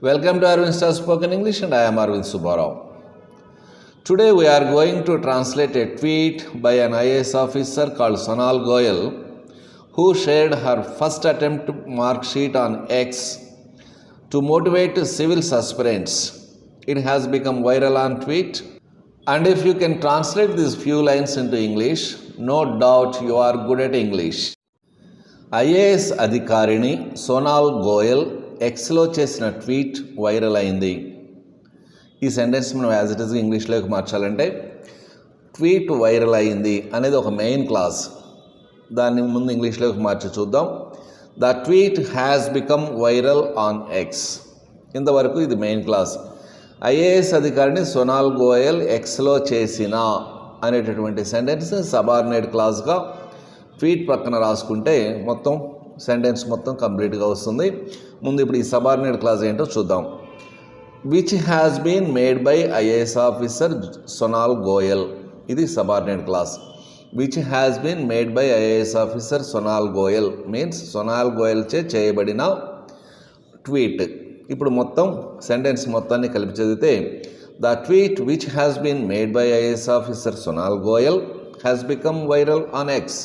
Welcome to Arvind Star Spoken English and I am Arvind Subbarao. Today we are going to translate a tweet by an IAS officer called Sonal Goyal who shared her first attempt mark sheet on X to motivate civil aspirants. It has become viral on tweet and if you can translate these few lines into English, no doubt you are good at English. IAS ಅಧಿಕಾರಿಣಿ Sonal Goyal ఎక్స్లో చేసిన tweet viral అయింది. ఈ sentence మనం as it is ఇంగ్లీష్లోకి మార్చాలంటే tweet viral అయింది అనేది ఒక main class దాన్ని ముందు ఇంగ్లీష్లోకి మార్చి చూద్దాం. The tweet has become viral on X ఇంతవరకు ఇది మెయిన్ క్లాస్ ఐఏఎస్ అధికారిని సోనాల్ గోయల్ ఎక్స్లో చేసిన అనేటటువంటి సెంటెన్స్ సబార్డినేట్ క్లాస్గా ట్వీట్ పక్కన రాసుకుంటే మొత్తం సెంటెన్స్ మొత్తం కంప్లీట్గా వస్తుంది. ముందు ఇప్పుడు ఈ సబార్డినేట్ క్లాస్ ఏంటో చూద్దాం. Which has been made by IAS officer Sonal Goyal ఇది subordinate clause. Which has been made by IAS officer Sonal Goyal means Sonal గోయల్చే చేయబడిన ట్వీట్ ఇప్పుడు మొత్తం సెంటెన్స్ మొత్తాన్ని కలిపి చదివితే the tweet which has been made by IAS officer Sonal Goyal has become viral on X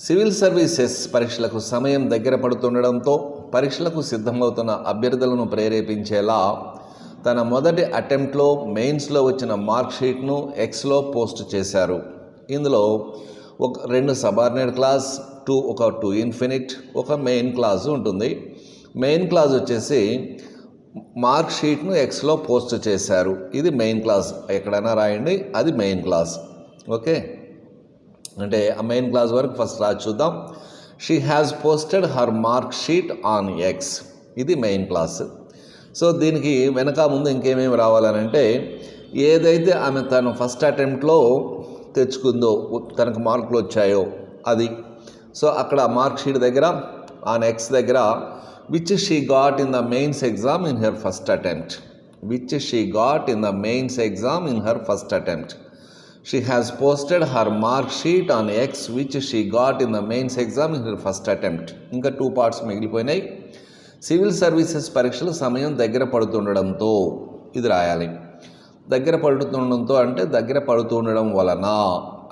civil services పరీక్షలకు సమయం దగ్గర పడుతుండడంతో పరీక్షలకు సిద్ధమవుతున్న అభ్యర్థులను ప్రేరేపించేలా తన మొదటి అటెంప్ట్లో మెయిన్స్లో వచ్చిన మార్క్ షీట్ను ఎక్స్లో పోస్ట్ చేశారు. ఇందులో ఒక రెండు సబార్డినేట్ క్లాస్ టూ ఒక టూ ఇన్ఫినిట్ ఒక మెయిన్ క్లాస్ ఉంటుంది. మెయిన్ క్లాస్ వచ్చేసి మార్క్ షీట్ను ఎక్స్లో పోస్ట్ చేశారు. ఇది మెయిన్ క్లాస్ ఎక్కడైనా రాయండి అది మెయిన్ క్లాస్ ఓకే? అంటే ఆ మెయిన్ క్లాస్ వరకు ఫస్ట్ రాసి చూద్దాం. She has posted her mark sheet on X ఇది మెయిన్ క్లాస్. సో దీనికి వెనక ముందు ఇంకేమేమి రావాలనంటే ఏదైతే ఆమె తను ఫస్ట్ అటెంప్ట్లో తెచ్చుకుందో తనకు మార్కులు వచ్చాయో అది. సో అక్కడ మార్క్ షీట్ దగ్గర ఆన్ ఎక్స్ దగ్గర which she got in the mains exam in her first attempt which she got in the mains exam in her first attempt she has posted her mark sheet on X which she got in the mains exam in her first attempt ఇంకా two parts మిగిలిపోయినాయి. Civil services పరీక్షలు సమయం దగ్గర పడుతుండడంతో ఇది రాయాలి. దగ్గర పడుతుండడంతో అంటే దగ్గర పడుతుండడం వలన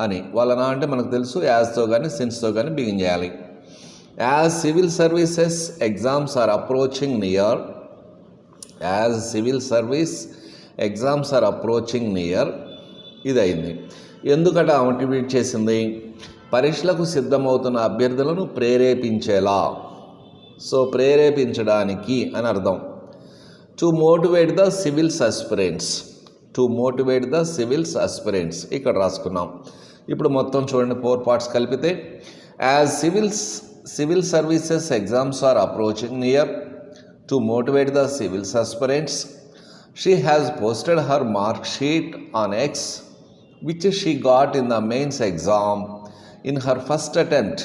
అని. వలన అంటే మనకు తెలుసు యాజ్తో కానీ సిన్స్తో కానీ బిగిన్ చేయాలి. As civil services exams are approaching near as civil service exams are approaching near ఇది అయింది ఎందుకట మోటివేట్ చేసింది? పరీక్షలకు సిద్ధమవుతున్న అభ్యర్థులను ప్రేరేపించేలా. సో ప్రేరేపించడానికి అని అర్థం. To motivate the civil aspirants. To motivate the civil aspirants. ఇక్కడ రాసుకున్నాం. ఇప్పుడు మొత్తం చూడండి ఫోర్ పార్ట్స్ కలిపితే. As civils civil services exams are approaching near to motivate the civil aspirants. She has posted her mark sheet on X which she got in the mains exam in her first attempt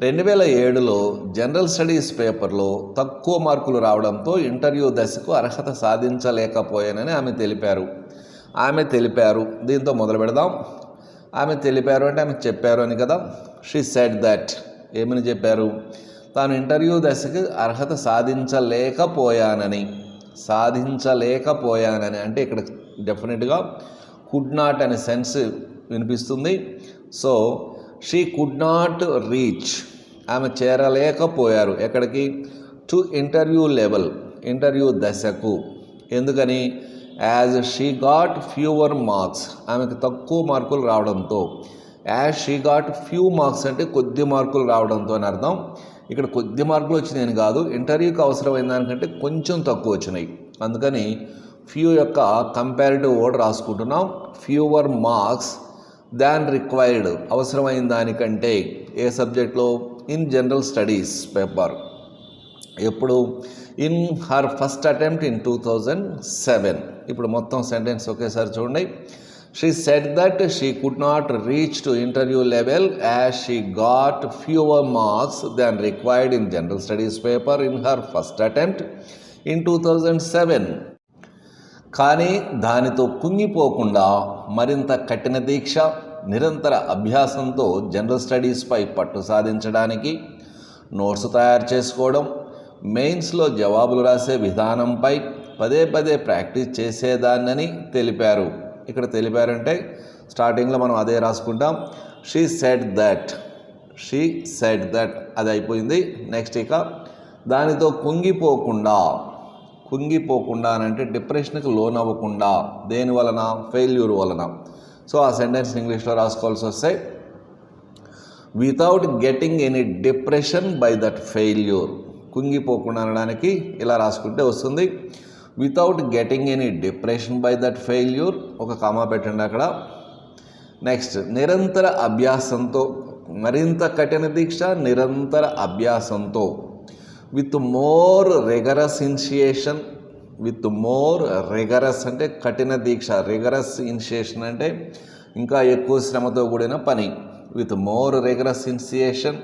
రెండు వేల ఏడులో general studies పేపర్లో తక్కువ మార్కులు రావడంతో interview దశకు అర్హత సాధించలేకపోయానని ఆమె తెలిపారు. ఆమె తెలిపారు దీంతో మొదలు పెడదాం. ఆమె తెలిపారు అంటే ఆమె చెప్పారు అని కదా. షీ సెడ్ దట్ ఏమని చెప్పారు? తాను ఇంటర్వ్యూ దశకు అర్హత సాధించలేకపోయానని. సాధించలేకపోయానని అంటే ఇక్కడ డెఫినెట్గా కుడ్ నాట్ అనే సెన్స్ వినిపిస్తుంది. So she could not reach ఆమె చేరలేకపోయారు ఎక్కడికి? టు ఇంటర్వ్యూ లెవెల్ ఇంటర్వ్యూ దశకు. ఎందుకని? As she got fewer marks ఆమెకు తక్కువ మార్కులు రావడంతో. As she got few marks అంటే కొద్ది మార్కులు రావడంతో అని అర్థం. ఇక్కడ కొద్ది మార్కులు వచ్చినాయని కాదు ఇంటర్వ్యూకి అవసరమైన దానికంటే కొంచెం తక్కువ వచ్చినాయి. అందుకని ఫ్యూ యొక్క కంపారిటివ్ ఓడ్ రాసుకుంటున్నాం. ఫ్యూవర్ మార్క్స్ దాన్ రిక్వైర్డ్ అవసరమైన దానికంటే ఏ సబ్జెక్ట్లో ఇన్ జనరల్ స్టడీస్ పేపర్ ఎప్పుడు? In her first attempt in two thousand seven ఇప్పుడు మొత్తం సెంటెన్స్ ఒకేసారి చూడండి. She said that she could not reach to interview level as she got fewer marks than required in general studies paper in her first attempt in two thousand seven కానీ దానితో కుంగిపోకుండా మరింత కఠిన దీక్ష నిరంతర అభ్యాసంతో జనరల్ స్టడీస్పై పట్టు సాధించడానికి నోట్స్ తయారు చేసుకోవడం మెయిన్స్లో జవాబులు రాసే విధానంపై పదే పదే ప్రాక్టీస్ చేసేదాన్నని తెలిపారు. ఇక్కడ తెలిపారంటే స్టార్టింగ్లో మనం అదే రాసుకుంటాం. She said that she said that అది అయిపోయింది. నెక్స్ట్ ఇక దానితో కుంగిపోకుండా కుంగిపోకుండా అని అంటే డిప్రెషన్కి లోన్ అవ్వకుండా దేని వలన? ఫెయిల్యూర్ వలన. సో ఆ సెంటెన్స్ ఇంగ్లీష్లో రాసుకోవాల్సి వస్తే without getting any depression by that failure. కుంగిపోకుండా అనడానికి ఇలా రాసుకుంటే వస్తుంది without getting any depression by that failure. ఒక కామా పెట్టండి అక్కడ. నెక్స్ట్ నిరంతర అభ్యాసంతో మరింత కఠిన దీక్ష నిరంతర అభ్యాసంతో. With more rigorous initiation with more rigorous అంటే కఠిన దీక్ష. రెగరస్ ఇనిషియేషన్ అంటే ఇంకా ఎక్కువ శ్రమతో కూడిన పని. విత్ మోర్ రెగరస్ ఇనిషియేషన్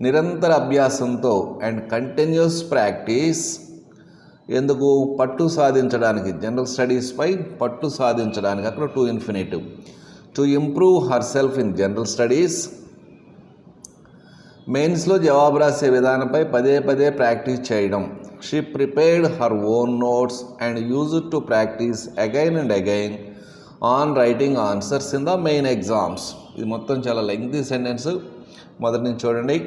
నిరంతర అభ్యాసంతో అండ్ కంటిన్యూస్ ప్రాక్టీస్. ఎందుకు? పట్టు సాధించడానికి జనరల్ స్టడీస్పై పట్టు సాధించడానికి. అక్కడ to infinitive. To improve herself in general studies. మెయిన్స్లో జవాబు రాసే విధానంపై పదే పదే ప్రాక్టీస్ చేయడం. She prepared her own notes and used to practise again and again on writing answers in the main exams. ఇది మొత్తం చాలా లెంగ్తీ సెంటెన్స్. మొదటి నుంచి చూడండి.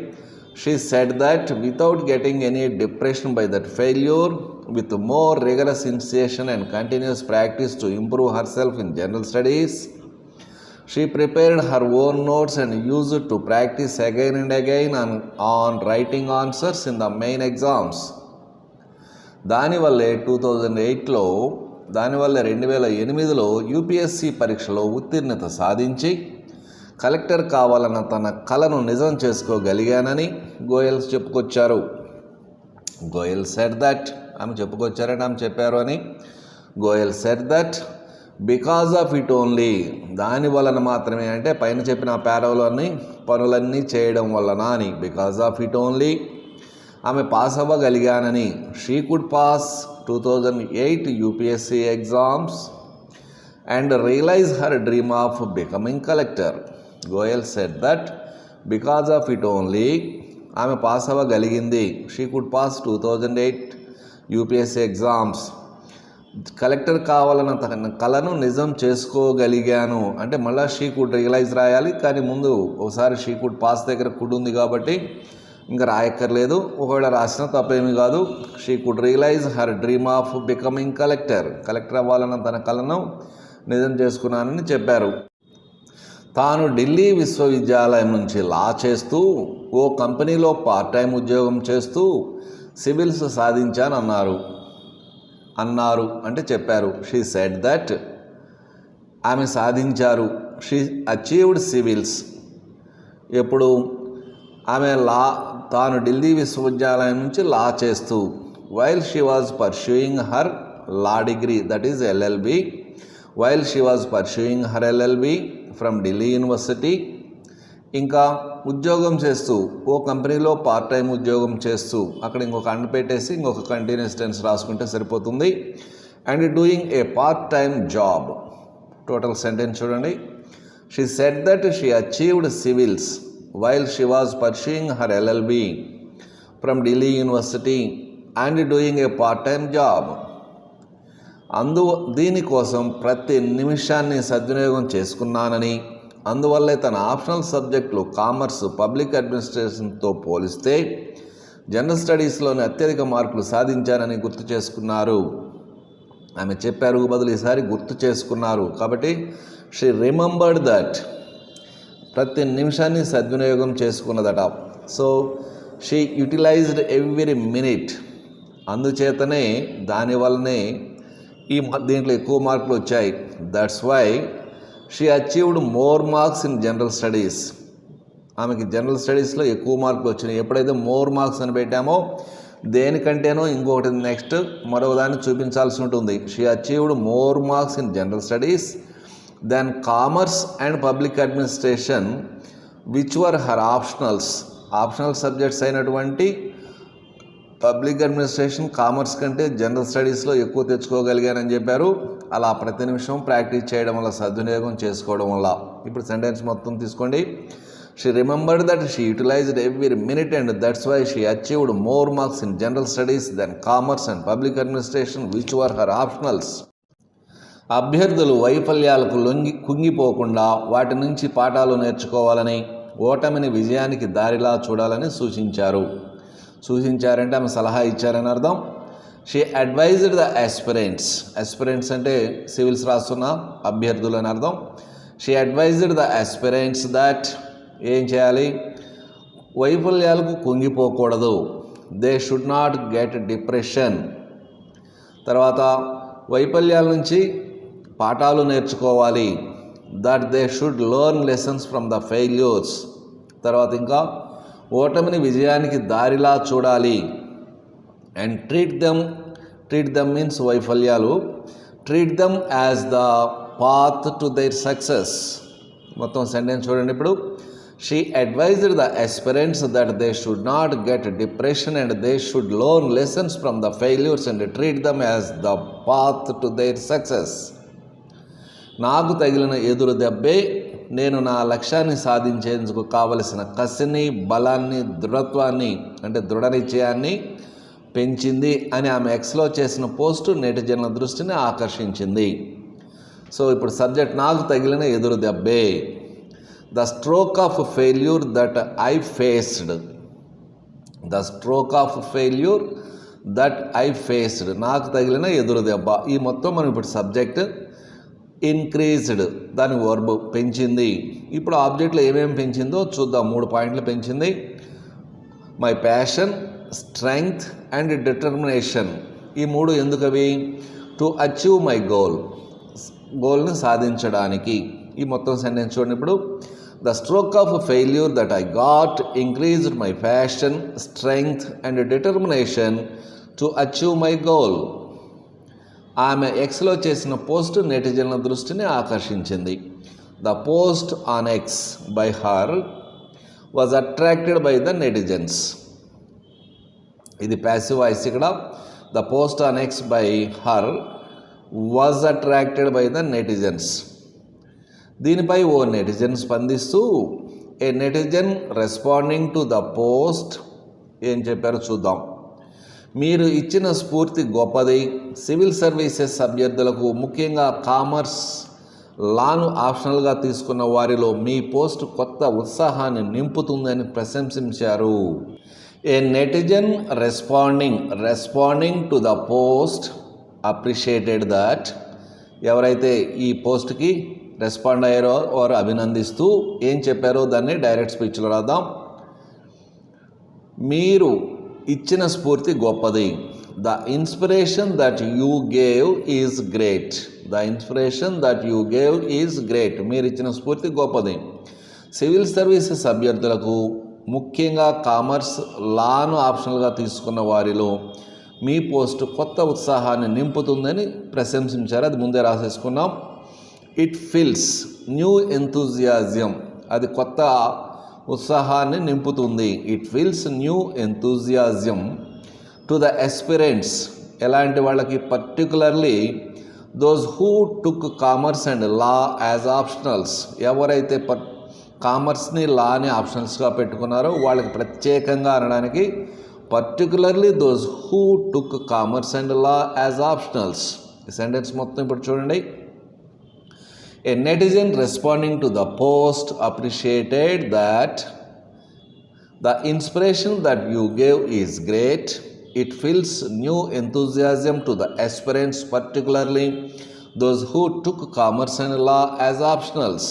She said that without getting any depression by that failure with more rigorous initiation and continuous practice to improve herself in general studies She prepared her own notes and used to to practice again and again on, on writing answers in the main exams. దానివల్లే two thousand ఎయిట్లో దానివల్ల రెండు వేల ఎనిమిదిలో UPSC పరీక్షలో ఉత్తీర్ణత సాధించి collector కావాలన్న తన కలను నిజం చేసుకోగలిగానని గోయల్స్ చెప్పుకొచ్చారు గోయల్ సెట్ దట్ ఆమె చెప్పుకొచ్చారని ఆమె చెప్పారు అని Goyal said that because of it only దాని వలన మాత్రమే అంటే పైన చెప్పిన పేరవలోని పనులన్నీ చేయడం వలన అని. బికాజ్ ఆఫ్ ఇట్ ఓన్లీ ఆమె pass అవ్వగలిగానని. She could pass two thousand eight UPSC exams and realise her dream of becoming collector Goyal said that because of it only ఆమె pass అవ్వగలిగింది. She could pass two thousand eight UPSC exams collector కావాలన్న తన కళను నిజం చేసుకోగలిగాను. అంటే మళ్ళీ షీకుడ్ realise రాయాలి. కానీ ముందు ఒకసారి షీ కుడ్ పాస్ దగ్గర కుడ్ ఉంది కాబట్టి ఇంకా రాయక్కర్లేదు. ఒకవేళ రాసిన తప్పేమీ కాదు. She could realise her dream of becoming collector. Collector అవ్వాలన్న తన కళను నిజం చేసుకున్నానని చెప్పారు. తాను ఢిల్లీ విశ్వవిద్యాలయం నుంచి లా చేస్తూ ఓ కంపెనీలో పార్ట్ టైం ఉద్యోగం చేస్తూ సివిల్స్ సాధించానన్నారు. అన్నారు అంటే చెప్పారు. షీ సెడ్ దట్ ఆమె సాధించారు. షీ అచీవ్డ్ సివిల్స్ ఎప్పుడు? ఆమె లా తాను ఢిల్లీ విశ్వవిద్యాలయం నుంచి లా చేస్తూ while she was pursuing her law degree that is LLB while she was pursuing her LLB from Delhi university ఇంకా ఉద్యోగం చేస్తూ ఓ కంపెనీలో పార్ట్ టైం ఉద్యోగం చేస్తూ అక్కడ ఇంకొక అండ్ పెట్టేసి ఇంకొక కంటిన్యూస్ టెన్స్ రాసుకుంటే సరిపోతుంది. And doing a part time job. Total sentence చూడండి. She said that she achieved civils while she was pursuing her LLB from Delhi university and doing a part time job అందు దీనికోసం ప్రతి నిమిషాన్ని సద్వినియోగం చేసుకున్నానని అందువల్లే తన ఆప్షనల్ సబ్జెక్టులు కామర్స్ పబ్లిక్ అడ్మినిస్ట్రేషన్తో పోలిస్తే జనరల్ స్టడీస్లోని అత్యధిక మార్కులు సాధించానని గుర్తు చేసుకున్నారు. ఆమె చెప్పారు బదులు ఈసారి గుర్తు చేసుకున్నారు. కాబట్టి షీ రిమెంబర్డ్ దట్ ప్రతి నిమిషాన్ని సద్వినియోగం చేసుకున్నదట. So she utilised every minute అందుచేతనే దానివల్లనే ఈ మ- దీంట్లో ఎక్కువ మార్కులు వచ్చాయి. That's why she achieved more marks in general studies ఆమెకి జనరల్ స్టడీస్లో ఎక్కువ మార్కులు వచ్చినాయి. ఎప్పుడైతే మోర్ మార్క్స్ అని పెట్టామో దేనికంటేనో ఇంకొకటి నెక్స్ట్ మరో దాన్ని చూపించాల్సి ఉంటుంది. She achieved more marks in general studies than commerce and public administration which were her optionals optional subjects అయినటువంటి పబ్లిక్ అడ్మినిస్ట్రేషన్ కామర్స్ కంటే జనరల్ స్టడీస్లో ఎక్కువ తెచ్చుకోగలిగానని చెప్పారు. అలా ప్రతి నిమిషం ప్రాక్టీస్ చేయడం వల్ల సద్వినియోగం చేసుకోవడం వల్ల. ఇప్పుడు సెంటెన్స్ మొత్తం తీసుకోండి. She remembered that she utilised every minute and that's why she achieved more marks in general studies than commerce and public administration which were her optionals అభ్యర్థులు వైఫల్యాలకు లొంగి కుంగిపోకుండా వాటి నుంచి పాఠాలు నేర్చుకోవాలని ఓటమిని విజయానికి దారిలా చూడాలని సూచించారు. సూచించారంటే ఆమె సలహా ఇచ్చారని అర్థం. She advised the aspirants aspirants అంటే సివిల్స్ రాస్తున్న అభ్యర్థులు అని అర్థం. She advised the aspirants that ఏం చేయాలి? వైఫల్యాలకు కుంగిపోకూడదు. They should not get depression తర్వాత వైఫల్యాల నుంచి పాఠాలు నేర్చుకోవాలి. That they should learn lessons from the failures తర్వాత ఇంకా ఓటమిని విజయానికి దారిలా చూడాలి. And treat them treat them means వైఫల్యాలు. Treat them as the path to their success మొత్తం సెంటెన్స్ చూడండి ఇప్పుడు. She advised the aspirants that they should not get depression and they should learn lessons from the failures and treat them as the path to their success నాకు తగిలిన ఎదురు దెబ్బే నేను నా లక్ష్యాన్ని సాధించేందుకు కావలసిన కసిని బలాన్ని దృఢత్వాన్ని అంటే దృఢ నిశ్చయాన్ని పెంచింది అని ఆమె ఎక్స్లో చేసిన పోస్టు నెటిజన్ల దృష్టిని ఆకర్షించింది. సో ఇప్పుడు సబ్జెక్ట్ నాకు తగిలిన ఎదురు దెబ్బే. The stroke of failure that I faced. The stroke of failure that I faced. నాకు తగిలిన ఎదురు దెబ్బ. ఈ మొత్తం మనం ఇప్పుడు సబ్జెక్ట్ ఇంక్రీజ్డ్ దాని వర్బ్ పెంచింది. ఇప్పుడు ఆబ్జెక్ట్లో ఏమేమి పెంచిందో చూద్దాం. మూడు పాయింట్లు పెంచింది. My passion strength and determination ఈ మూడు ఎందుకవి? టు అచీవ్ మై గోల్ గోల్ని సాధించడానికి. ఈ మొత్తం సెంటెన్స్ చూడండి ఇప్పుడు. The stroke of failure that I got increased my passion strength and determination to achieve my goal ఆమె ఎక్స్లో చేసిన పోస్ట్ నెటిజన్ల దృష్టిని ఆకర్షించింది. The post on X by her was attracted by the netizens ఇది ప్యాసివ్ వాయిస్ ఇక్కడ. The post on X by her was attracted by the netizens దీనిపై ఓ నెటిజన్ స్పందిస్తూ a netizen responding to the post ఏం చెప్పారో చూద్దాం. మీరు ఇచ్చిన స్ఫూర్తి గొప్పది. సివిల్ సర్వీసెస్ అభ్యర్థులకు ముఖ్యంగా కామర్స్ లాను ఆప్షనల్గా తీసుకున్న వారిలో మీ పోస్ట్ కొత్త ఉత్సాహాన్ని నింపుతుందని ప్రశంసించారు. A netizen responding responding to the post appreciated that ఎవరైతే ఈ పోస్ట్కి రెస్పాండ్ అయ్యారో వారు అభినందిస్తూ ఏం చెప్పారో దాన్ని డైరెక్ట్ స్పీచ్లో రాద్దాం. మీరు ఇచ్చిన స్ఫూర్తి గొప్పది. The inspiration that you gave is great the inspiration that you gave is great మీరు ఇచ్చిన స్ఫూర్తి గొప్పది. సివిల్ సర్వీసెస్ అభ్యర్థులకు ముఖ్యంగా కామర్స్ లాను ఆప్షనల్గా తీసుకున్న వారిలో మీ పోస్ట్ కొత్త ఉత్సాహాన్ని నింపుతుందని ప్రశంసించారు. అది ముందే రాసేసుకున్నాం. ఇట్ ఫిల్స్ న్యూ ఎంతూజియాజియం అది కొత్త ఉత్సాహాన్ని నింపుతుంది. It feels new enthusiasm to the aspirants ఎలాంటి వాళ్ళకి particularly those who took commerce and law as optionals ఎవరైతే పర్ కామర్స్ని లాని ఆప్షనల్స్గా పెట్టుకున్నారో వాళ్ళకి ప్రత్యేకంగా అనడానికి particularly those who took commerce and law as optionals ఈ సెంటెన్స్ మొత్తం ఇప్పుడు చూడండి. A netizen responding to the post appreciated that the inspiration that you gave is great. It fills new enthusiasm to the aspirants, particularly those who took commerce and law as optionals.